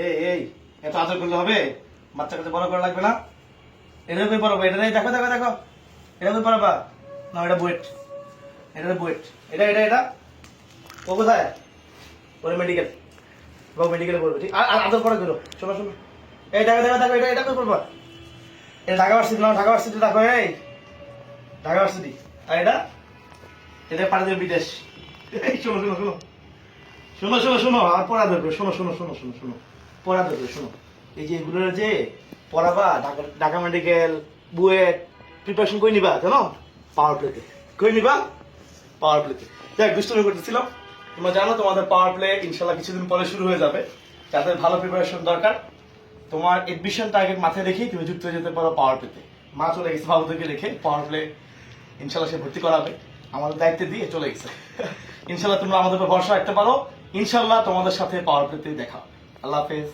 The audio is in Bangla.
এই এই, এত আদর করলে হবে? বাচ্চা কাছে বড় করা লাগবে না? এটা কই পড়াবো এটা দেখো দেখো দেখো। এটা কই পড়াবা না, এটা বুয়েট। এটা বুয়েট। এটা এটা এটা? ও কোথায়? ওরে মেডিকেল বাবু মেডিকেলে পড়বে, ঠিক? আর আদর করা গেলো শোনো শোনো। এই, দেখো দেখো দেখো, এটা এটা কই পড়বা? এটা ঢাকা ভার্সিটি, না, ঢাকা ভার্সিটি দেখো, এই। ঢাকা ভার্সিটি। আর এটা? এটা পাড়া দেবে বিদেশ। এই, শোনো শোনো শোনো। শোনো শোনো শোনো, আর পড়া ধরবে শোনো শোনো শোনো শোনো শোনো। পড়া ধরবে শোনো। এই যে এগুলোর যে পড়াবা, Dhaka Dhaka medical BUET preparation করে নিবা, জানো? পাওয়ার প্লেতে করে নিবা পাওয়ার প্লেতে যাই দুষ্টমি করতেছিলাম। তোমরা জানো তোমাদের পাওয়ার প্লে ইনশাল্লাহ কিছুদিন পরে শুরু হয়ে যাবে। যাদের ভালো প্রিপারেশন দরকার, তোমার এডমিশন টার্গেট মাথায় রেখেই তুমি যুক্ত হয়ে যেতে পারো পাওয়ার প্লেতে মা চলে গেছে বাবুদেরকে রেখে পাওয়ার প্লে ইনশাল্লাহ সে ভর্তি করাবে। আমাদের দায়িত্বে দিয়ে চলে গেছে। ইনশাল্লাহ তোমরা আমাদের উপর ভরসা রাখতে পারো। ইনশাল্লাহ তোমাদের সাথে পাওয়ার প্লেতে দেখা হবে। আল্লাহ হাফেজ